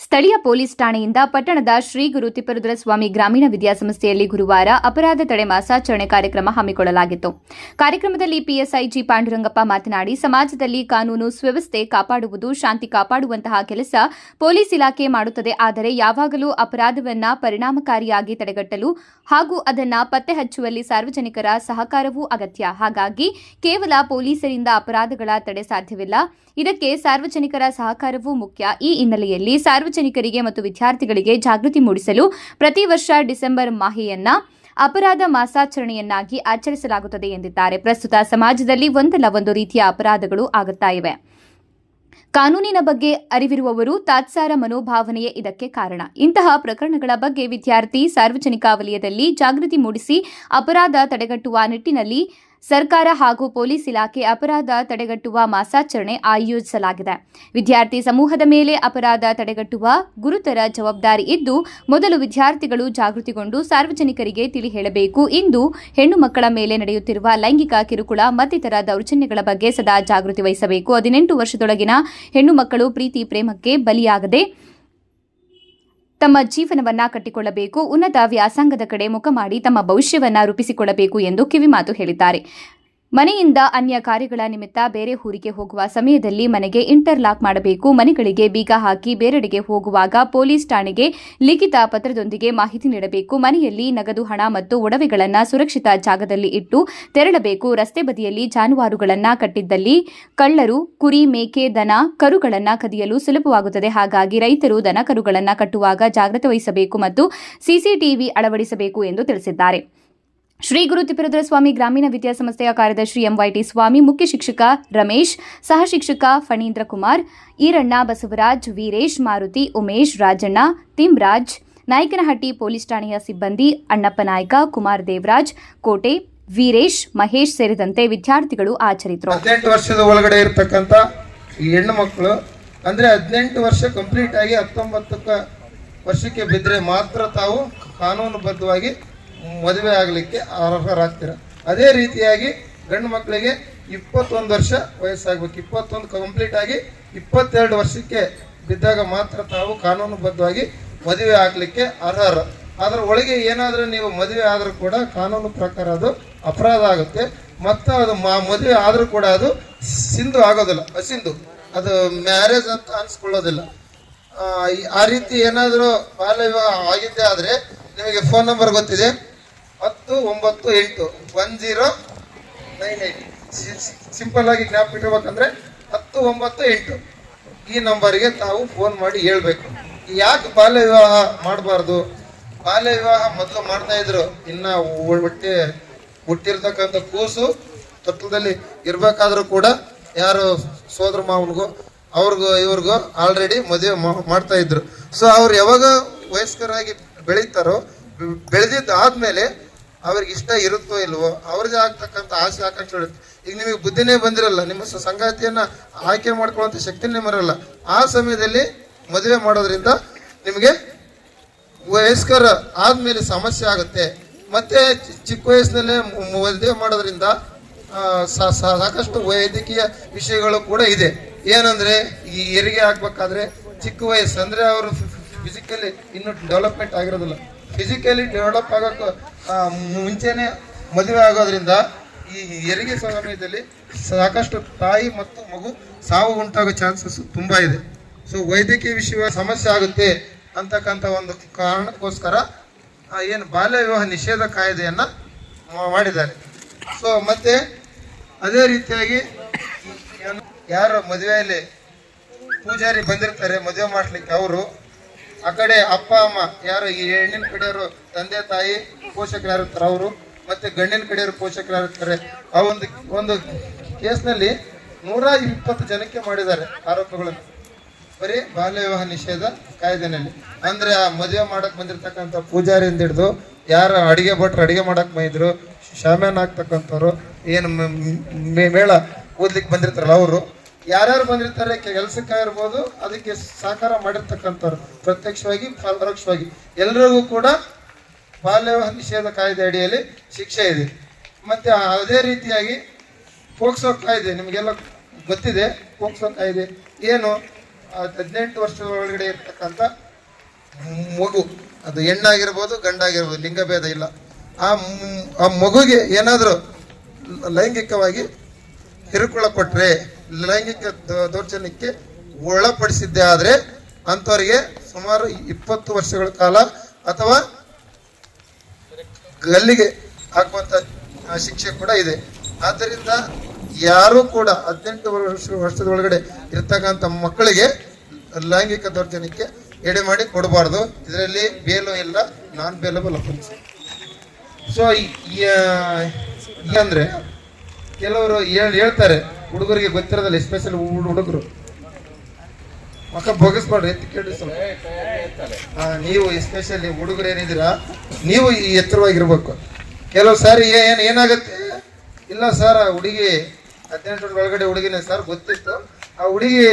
ಸ್ಥಳೀಯ ಪೊಲೀಸ್ ಠಾಣೆಯಿಂದ ಪಟ್ಟಣದ ಶ್ರೀ ಗುರು ತಿಪ್ಪರುದ್ರ ಸ್ವಾಮಿ ಗ್ರಾಮೀಣ ವಿದ್ಯಾಸಂಸ್ಥೆಯಲ್ಲಿ ಗುರುವಾರ ಅಪರಾಧ ತಡೆ ಮಾಸಾಚರಣೆ ಕಾರ್ಯಕ್ರಮ ಹಮ್ಮಿಕೊಳ್ಳಲಾಗಿತ್ತು. ಕಾರ್ಯಕ್ರಮದಲ್ಲಿ ಪಿಎಸ್ಐ ಜಿ ಪಾಂಡುರಂಗಪ್ಪ ಮಾತನಾಡಿ, ಸಮಾಜದಲ್ಲಿ ಕಾನೂನು ಸುವ್ಯವಸ್ಥೆ ಕಾಪಾಡುವುದು, ಶಾಂತಿ ಕಾಪಾಡುವಂತಹ ಕೆಲಸ ಪೊಲೀಸ್ ಇಲಾಖೆ ಮಾಡುತ್ತದೆ. ಆದರೆ ಯಾವಾಗಲೂ ಅಪರಾಧವನ್ನ ಪರಿಣಾಮಕಾರಿಯಾಗಿ ತಡೆಗಟ್ಟಲು ಹಾಗೂ ಅದನ್ನ ಪತ್ತೆ ಹಚ್ಚುವಲ್ಲಿ ಸಾರ್ವಜನಿಕರ ಸಹಕಾರವೂ ಅಗತ್ಯ. ಹಾಗಾಗಿ ಕೇವಲ ಪೊಲೀಸರಿಂದ ಅಪರಾಧಗಳ ತಡೆ ಸಾಧ್ಯವಿಲ್ಲ. ಇದಕ್ಕೆ ಸಾರ್ವಜನಿಕರ ಸಹಕಾರವೂ ಮುಖ್ಯ. ಈ ಹಿನ್ನೆಲೆಯಲ್ಲಿ ಸಾರ್ವಜನಿಕರಿಗೆ ಮತ್ತು ವಿದ್ಯಾರ್ಥಿಗಳಿಗೆ ಜಾಗೃತಿ ಮೂಡಿಸಲು ಪ್ರತಿ ವರ್ಷ ಡಿಸೆಂಬರ್ ಮಾಹೆಯನ್ನ ಅಪರಾಧ ಮಾಸಾಚರಣೆಯನ್ನಾಗಿ ಆಚರಿಸಲಾಗುತ್ತದೆ ಎಂದಿದ್ದಾರೆ. ಪ್ರಸ್ತುತ ಸಮಾಜದಲ್ಲಿ ಒಂದಲ್ಲ ಒಂದು ರೀತಿಯ ಅಪರಾಧಗಳು ಆಗುತ್ತಾ ಇವೆ. ಕಾನೂನಿನ ಬಗ್ಗೆ ಅರಿವಿರುವವರು ತಾತ್ಸಾರ ಮನೋಭಾವನೆಯೇ ಇದಕ್ಕೆ ಕಾರಣ. ಇಂತಹ ಪ್ರಕರಣಗಳ ಬಗ್ಗೆ ವಿದ್ಯಾರ್ಥಿ ಸಾರ್ವಜನಿಕ ವಲಯದಲ್ಲಿ ಜಾಗೃತಿ ಮೂಡಿಸಿ ಅಪರಾಧ ತಡೆಗಟ್ಟುವ ನಿಟ್ಟಿನಲ್ಲಿ ಸರ್ಕಾರ ಹಾಗೂ ಪೊಲೀಸ್ ಇಲಾಖೆ ಅಪರಾಧ ತಡೆಗಟ್ಟುವ ಮಾಸಾಚರಣೆ ಆಯೋಜಿಸಲಾಗಿದೆ. ವಿದ್ಯಾರ್ಥಿ ಸಮೂಹದ ಮೇಲೆ ಅಪರಾಧ ತಡೆಗಟ್ಟುವ ಗುರುತರ ಜವಾಬ್ದಾರಿ ಇದ್ದು, ಮೊದಲು ವಿದ್ಯಾರ್ಥಿಗಳು ಜಾಗೃತಿಗೊಂಡು ಸಾರ್ವಜನಿಕರಿಗೆ ತಿಳಿ ಹೇಳಬೇಕು ಇಂದು ಹೆಣ್ಣು ಮಕ್ಕಳ ಮೇಲೆ ನಡೆಯುತ್ತಿರುವ ಲೈಂಗಿಕ ಕಿರುಕುಳ ಮತ್ತಿತರ ದೌರ್ಜನ್ಯಗಳ ಬಗ್ಗೆ ಸದಾ ಜಾಗೃತಿ ವಹಿಸಬೇಕು. ಹದಿನೆಂಟು ವರ್ಷದೊಳಗಿನ ಹೆಣ್ಣು ಮಕ್ಕಳು ಪ್ರೀತಿ, ಪ್ರೇಮಕ್ಕೆ ಬಲಿಯಾಗದೆ ತಮ್ಮ ಜೀವನವನ್ನ ಕಟ್ಟಿಕೊಳ್ಳಬೇಕು ಉನ್ನತ ವ್ಯಾಸಂಗದ ಕಡೆ ಮುಖ ಮಾಡಿ ತಮ್ಮ ಭವಿಷ್ಯವನ್ನ ರೂಪಿಸಿಕೊಳ್ಳಬೇಕು ಎಂದು ಕಿವಿಮಾತು ಹೇಳಿದ್ದಾರೆ. ಮನೆಯಿಂದ ಅನ್ಯ ಕಾರ್ಯಗಳ ನಿಮಿತ್ತ ಬೇರೆ ಊರಿಗೆ ಹೋಗುವ ಸಮಯದಲ್ಲಿ ಮನೆಗೆ ಇಂಟರ್ಲಾಕ್ ಮಾಡಬೇಕು. ಮನೆಗಳಿಗೆ ಬೀಗ ಹಾಕಿ ಬೇರೆಡೆಗೆ ಹೋಗುವಾಗ ಪೊಲೀಸ್ ಠಾಣೆಗೆ ಲಿಖಿತ ಪತ್ರದೊಂದಿಗೆ ಮಾಹಿತಿ ನೀಡಬೇಕು. ಮನೆಯಲ್ಲಿ ನಗದು ಹಣ ಮತ್ತು ಒಡವೆಗಳನ್ನು ಸುರಕ್ಷಿತ ಜಾಗದಲ್ಲಿ ಇಟ್ಟು ತೆರಳಬೇಕು. ರಸ್ತೆ ಬದಿಯಲ್ಲಿ ಜಾನುವಾರುಗಳನ್ನು ಕಟ್ಟಿದ್ದಲ್ಲಿ ಕಳ್ಳರು, ಕುರಿ, ಮೇಕೆ, ದನ ಕರುಗಳನ್ನು ಕದಿಯಲು ಸುಲಭವಾಗುತ್ತದೆ. ಹಾಗಾಗಿ ರೈತರು ದನ ಕರುಗಳನ್ನು ಕಟ್ಟುವಾಗ ಜಾಗ್ರತೆ ವಹಿಸಬೇಕು ಮತ್ತು ಸಿಸಿಟಿವಿ ಅಳವಡಿಸಬೇಕು ಎಂದು ತಿಳಿಸಿದ್ದಾರೆ. ಶ್ರೀ ಗುರು ತಿಪ್ಪರುದ್ರ ಸ್ವಾಮಿ ಗ್ರಾಮೀಣ ವಿದ್ಯಾಸಂಸ್ಥೆಯ ಕಾರ್ಯದರ್ಶಿ ಎಂವೈಟಿ ಸ್ವಾಮಿ, ಮುಖ್ಯ ಶಿಕ್ಷಕ ರಮೇಶ್, ಸಹ ಶಿಕ್ಷಕ ಫಣೀಂದ್ರ ಕುಮಾರ್, ಈರಣ್ಣ ಬಸವರಾಜ್, ವೀರೇಶ್, ಮಾರುತಿ, ಉಮೇಶ್, ರಾಜಣ್ಣ, ತಿಮ್ರಾಜ್, ನಾಯಕನಹಟ್ಟಿ ಪೊಲೀಸ್ ಠಾಣೆಯ ಸಿಬ್ಬಂದಿ, ಅಣ್ಣಪ್ಪ ನಾಯ್ಕ, ಕುಮಾರ್ ದೇವರಾಜ್, ಕೋಟೆ, ವೀರೇಶ್, ಮಹೇಶ್ ಸೇರಿದಂತೆ ವಿದ್ಯಾರ್ಥಿಗಳು ಆಚರಿಸಿದರು ಹದಿನೆಂಟು ವರ್ಷದ ಒಳಗಡೆ ಇರತಕ್ಕಂಥ ಹೆಣ್ಣು ಮಕ್ಕಳು ಅಂದ್ರೆ ಹದಿನೆಂಟು ವರ್ಷ ಕಂಪ್ಲೀಟ್ ಆಗಿ ಹತ್ತೊಂಬತ್ತಕ್ಕ ವರ್ಷಕ್ಕೆ ಬಿದ್ದರೆ ಮಾತ್ರ ತಾವು ಕಾನೂನುಬದ್ಧವಾಗಿ ಮದುವೆ ಆಗಲಿಕ್ಕೆ ಅರ್ಹರಾಗ್ತೀರ? ಅದೇ ರೀತಿಯಾಗಿ ಗಂಡು ಮಕ್ಕಳಿಗೆ ಇಪ್ಪತ್ತೊಂದು ವರ್ಷ ವಯಸ್ಸಾಗಬೇಕು. ಇಪ್ಪತ್ತೊಂದು ಕಂಪ್ಲೀಟ್ ಆಗಿ ಇಪ್ಪತ್ತೆರಡು ವರ್ಷಕ್ಕೆ ಬಿದ್ದಾಗ ಮಾತ್ರ ತಾವು ಕಾನೂನುಬದ್ಧವಾಗಿ ಮದುವೆ ಆಗಲಿಕ್ಕೆ ಅರ್ಹರು. ಅದರ ಒಳಗೆ ಏನಾದರೂ ನೀವು ಮದುವೆ ಆದರೂ ಕೂಡ ಕಾನೂನು ಪ್ರಕಾರ ಅದು ಅಪರಾಧ ಆಗುತ್ತೆ. ಮತ್ತು ಅದು ಮಾ ಮದುವೆ ಆದರೂ ಕೂಡ ಅದು ಸಿಂಧು ಆಗೋದಿಲ್ಲ. ಅಸಿಂಧು. ಅದು ಮ್ಯಾರೇಜ್ ಅಂತ ಅನ್ಸ್ಕೊಳ್ಳೋದಿಲ್ಲ. ಆ, ರೀತಿ ಏನಾದರೂ ಬಾಲ್ಯ ವಿವಾಹ ಆಗಿದ್ದೇ ಆದರೆ ನಿಮಗೆ ಫೋನ್ ನಂಬರ್ ಗೊತ್ತಿದೆ? ಹತ್ತು, ಒಂಬತ್ತು, ಎಂಟು. One zero, nine eight simple ಆಗಿ ಜ್ಞಾಪಕ ಇಟ್ಕೋಬೇಕಂದ್ರೆ ಹತ್ತು, ಒಂಬತ್ತು, ಎಂಟು. ಈ ನಂಬರ್ಗೆ ತಾವು ಫೋನ್ ಮಾಡಿ ಹೇಳ್ಬೇಕು. ಯಾಕೆ ಬಾಲ್ಯ ವಿವಾಹ ಮಾಡಬಾರ್ದು? ಬಾಲ್ಯ ವಿವಾಹ ಮೊದಲು ಮಾಡ್ತಾ ಇದ್ರು. ಇನ್ನ ಹುಟ್ಟಿ ಹೊಟ್ಟೆ, ಹುಟ್ಟಿರ್ತಕ್ಕಂಥ ಕೂಸು ತತ್ವದಲ್ಲಿ ಇರ್ಬೇಕಾದ್ರೂ ಕೂಡ ಯಾರು ಸೋದರ ಮಾವನಿಗೂ, ಅವ್ರಿಗೂ, ಇವ್ರಿಗೂ ಆಲ್ರೆಡಿ ಮದುವೆ ಮಾಡ್ತಾ ಇದ್ರು. ಸೊ ಅವ್ರು ಯಾವಾಗ ವಯಸ್ಕರಾಗಿ ಬೆಳೀತಾರೋ, ಬೆಳೆದಿದ್ದಾದ್ಮೇಲೆ ಅವ್ರಿಗೆ ಇಷ್ಟ ಇರುತ್ತೋ ಇಲ್ವೋ, ಅವ್ರಿಗೆ ಆಗ್ತಕ್ಕಂಥ ಆಸೆ, ಆಕಾಂಕ್ಷೆ ಇರುತ್ತೆ. ಈಗ ನಿಮಗೆ ಬುದ್ಧಿನೇ ಬಂದಿರಲ್ಲ, ನಿಮ್ಮ ಸಂಗಾತಿಯನ್ನ ಆಯ್ಕೆ ಮಾಡ್ಕೊಳ್ಳುವಂಥ ಶಕ್ತಿನೇ ನಿಮ್ಮರಲ್ಲ ಆ ಸಮಯದಲ್ಲಿ ಮದುವೆ ಮಾಡೋದ್ರಿಂದ ನಿಮಗೆ ವಯಸ್ಕರ ಆದ್ಮೇಲೆ ಸಮಸ್ಯೆ ಆಗುತ್ತೆ. ಮತ್ತೆ ಚಿಕ್ಕ ವಯಸ್ಸಿನಲ್ಲೇ ಮದುವೆ ಮಾಡೋದ್ರಿಂದ ಸಾಕಷ್ಟು ವೈದ್ಯಕೀಯ ವಿಷಯಗಳು ಕೂಡ ಇದೆ. ಏನಂದ್ರೆ, ಈ ಹೆರಿಗೆ ಆಗ್ಬೇಕಾದ್ರೆ ಚಿಕ್ಕ ವಯಸ್ಸು, ಅಂದ್ರೆ ಅವರು ಫಿಸಿಕಲಿ ಇನ್ನು ಡೆವಲಪ್ಮೆಂಟ್ ಆಗಿರೋದಿಲ್ಲ. ಫಿಸಿಕಲಿ ಡೆವಲಪ್ ಆಗೋಕ್ಕೂ ಮುಂಚೆನೇ ಮದುವೆ ಆಗೋದ್ರಿಂದ ಈ ಹೆರಿಗೆ ಸಮಯದಲ್ಲಿ ಸಾಕಷ್ಟು ತಾಯಿ ಮತ್ತು ಮಗು ಸಾವು ಉಂಟಾಗೋ ಚಾನ್ಸಸ್ ತುಂಬ ಇದೆ. ಸೊ ವೈದ್ಯಕೀಯ ವಿಷಯ ಸಮಸ್ಯೆ ಆಗುತ್ತೆ ಅಂತಕ್ಕಂಥ ಒಂದು ಕಾರಣಕ್ಕೋಸ್ಕರ ಏನು ಬಾಲ್ಯ ವಿವಾಹ ನಿಷೇಧ ಕಾಯ್ದೆಯನ್ನು ಮಾಡಿದ್ದಾರೆ. ಸೊ ಮತ್ತೆ ಅದೇ ರೀತಿಯಾಗಿ ಯಾರು ಮದುವೆಯಲ್ಲಿ ಪೂಜಾರಿ ಬಂದಿರ್ತಾರೆ, ಮದುವೆ ಮಾಡಲಿಕ್ಕೆ ಅವರು ಆ ಕಡೆ ಅಪ್ಪ, ಅಮ್ಮ, ಯಾರು ಈ ಹೆಣ್ಣಿನ ಕಡೆಯವರು, ತಂದೆ, ತಾಯಿ ಪೋಷಕರು ಯಾರು ಇರ್ತಾರೆ, ಅವರು ಮತ್ತೆ ಗಂಡಿನ ಕಡೆಯವರು ಪೋಷಕರು ಯಾರಿರ್ತಾರೆ ಆ ಒಂದು ಒಂದು ಕೇಸ್ನಲ್ಲಿ ನೂರ ಇಪ್ಪತ್ತು ಜನಕ್ಕೆ ಮಾಡಿದ್ದಾರೆ ಆರೋಪಗಳನ್ನು. ಬರೀ ಬಾಲ್ಯ ವಿವಾಹ ನಿಷೇಧ ಕಾಯ್ದೆನಲ್ಲಿ. ಅಂದ್ರೆ ಆ ಮದುವೆ ಮಾಡಕ್ ಬಂದಿರ್ತಕ್ಕಂಥ ಪೂಜಾರಿಯಿಂದ ಹಿಡಿದು ಯಾರು ಅಡಿಗೆ ಭಟ್ರು ಅಡಿಗೆ ಮಾಡಕ್ ಬೈದ್ರು ಶಾಮ್ಯಾನ್ ಹಾಕ್ತಕ್ಕಂಥವ್ರು ಏನು ಮೇಳ ಓದ್ಲಿಕ್ಕೆ ಬಂದಿರ್ತಾರಲ್ಲ ಅವರು ಯಾರ್ಯಾರು ಬಂದಿರ್ತಾರೆ ಕೆಲಸಕ್ಕಾಗಿರ್ಬೋದು ಅದಕ್ಕೆ ಸಹಕಾರ ಮಾಡಿರ್ತಕ್ಕಂಥವ್ರು. ಪ್ರತ್ಯಕ್ಷವಾಗಿ ಪರೋಕ್ಷವಾಗಿ ಎಲ್ರಿಗೂ ಕೂಡ ಬಾಲ್ಯ ನಿಷೇಧ ಕಾಯ್ದೆ ಅಡಿಯಲ್ಲಿ ಶಿಕ್ಷೆ ಇದೆ. ಮತ್ತೆ ಅದೇ ರೀತಿಯಾಗಿ ಪೋಕ್ಸೋ ಕಾಯ್ದೆ, ನಿಮಗೆಲ್ಲ ಗೊತ್ತಿದೆ, ಪೋಕ್ಸೋ ಕಾಯ್ದೆ. ಏನು ಹದಿನೆಂಟು ವರ್ಷದ ಒಳಗಡೆ ಇರ್ತಕ್ಕಂಥ ಮಗು, ಅದು ಹೆಣ್ಣಾಗಿರ್ಬೋದು, ಗಂಡಾಗಿರ್ಬೋದು, ಲಿಂಗಭೇದ ಇಲ್ಲ. ಆ ಆ ಮಗುಗೆ ಏನಾದರೂ ಲೈಂಗಿಕವಾಗಿ ಕಿರುಕುಳ ಕೊಟ್ಟರೆ ಲೈಂಗಿಕ ದೌರ್ಜನ್ಯಕ್ಕೆ ಒಳಪಡಿಸಿದ್ದೆ ಆದರೆ ಅಂಥವರಿಗೆ ಸುಮಾರು ಇಪ್ಪತ್ತು ವರ್ಷಗಳ ಕಾಲ ಅಥವಾ ಗಲ್ಲಿಗೆ ಹಾಕುವಂತ ಶಿಕ್ಷೆ ಕೂಡ ಇದೆ. ಆದ್ದರಿಂದ ಯಾರು ಕೂಡ ಹದಿನೆಂಟು ವರ್ಷ ವರ್ಷದ ಒಳಗಡೆ ಇರ್ತಕ್ಕಂಥ ಮಕ್ಕಳಿಗೆ ಲೈಂಗಿಕ ದೌರ್ಜನ್ಯಕ್ಕೆ ಎಡೆ ಮಾಡಿ ಕೊಡಬಾರ್ದು. ಇದರಲ್ಲಿ ಬೇಲು ಇಲ್ಲ, ನಾನ್ ಬೇಲಬಲ್ ಅಫೆನ್ಸ್ ಸೊ ಅಂದ್ರೆ ಕೆಲವರು ಹೇಳ್- ಹೇಳ್ತಾರೆ ಹುಡುಗರಿಗೆ ಗೊತ್ತಿರೋದಲ್ಲ ಎಸ್ಪೆಷಲ್ ಹುಡುಗರು. ಮಕ್ಕ ಬೋಗಿಸ್ಬಾರ್ದು ಎತ್ತಿ ಕೇಳಿ ಸ್ವಲ್ಪ. ನೀವು ಎಸ್ಪೆಷಲಿ ಹುಡುಗರು ಏನಿದ್ದೀರಾ ನೀವು ಈ ಎತ್ತರವಾಗಿರ್ಬೇಕು. ಕೆಲವು ಸಾರಿ ಏನು ಏನಾಗುತ್ತೆ? ಇಲ್ಲ ಸರ್ ಆ ಹುಡುಗಿ ಹದಿನೆಂಟು ಒಳಗಡೆ ಹುಡುಗಿನೇ ಸರ್ ಗೊತ್ತಿತ್ತು. ಆ ಹುಡುಗಿ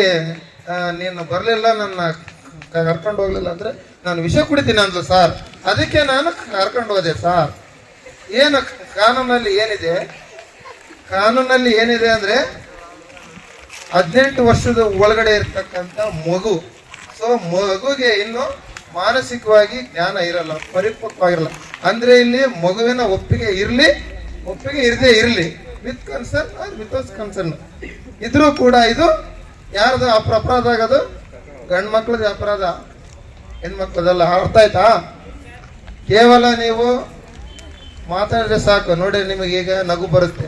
ನೀನು ಬರಲಿಲ್ಲ ನನ್ನ ಕರ್ಕೊಂಡು ಹೋಗ್ಲಿಲ್ಲ ಅಂದ್ರೆ ನಾನು ವಿಷ ಕುಡಿತೀನಿ ಅಂದ್ಲು ಸರ್. ಅದಕ್ಕೆ ನಾನು ಕರ್ಕೊಂಡು ಹೋದೆ ಸರ್. ಏನು ಕಾನೂನಲ್ಲಿ ಏನಿದೆ? ಕಾನೂನಲ್ಲಿ ಏನಿದೆ ಅಂದ್ರೆ ಹದಿನೆಂಟು ವರ್ಷದ ಒಳಗಡೆ ಇರ್ತಕ್ಕಂಥ ಮಗು. ಸೊ ಮಗುಗೆ ಇನ್ನು ಮಾನಸಿಕವಾಗಿ ಜ್ಞಾನ ಇರಲ್ಲ ಪರಿಪಕ್ವಾಗಿರಲ್ಲ ಅಂದ್ರೆ ಇಲ್ಲಿ ಮಗುವಿನ ಒಪ್ಪಿಗೆ ಇರಲಿ, ಒಪ್ಪಿಗೆ ಇರದೇ ಇರಲಿ. ವಿತ್ ಕನ್ಸರ್ನ್ ವಿತೌಟ್ ಕನ್ಸರ್ನ್ ಇದ್ರೂ ಕೂಡ ಇದು ಯಾರದ ಅಪ ಅಪರಾಧ ಆಗೋದು? ಗಂಡು ಮಕ್ಳದ ಅಪರಾಧ. ಹೆಣ್ಮಕ್ಳದಲ್ಲ ಅರ್ಥ ಆಯ್ತಾ? ಕೇವಲ ನೀವು ಮಾತಾಡಿದ್ರೆ ಸಾಕು. ನೋಡಿ ನಿಮಗೆ ಈಗ ನಗು ಬರುತ್ತೆ.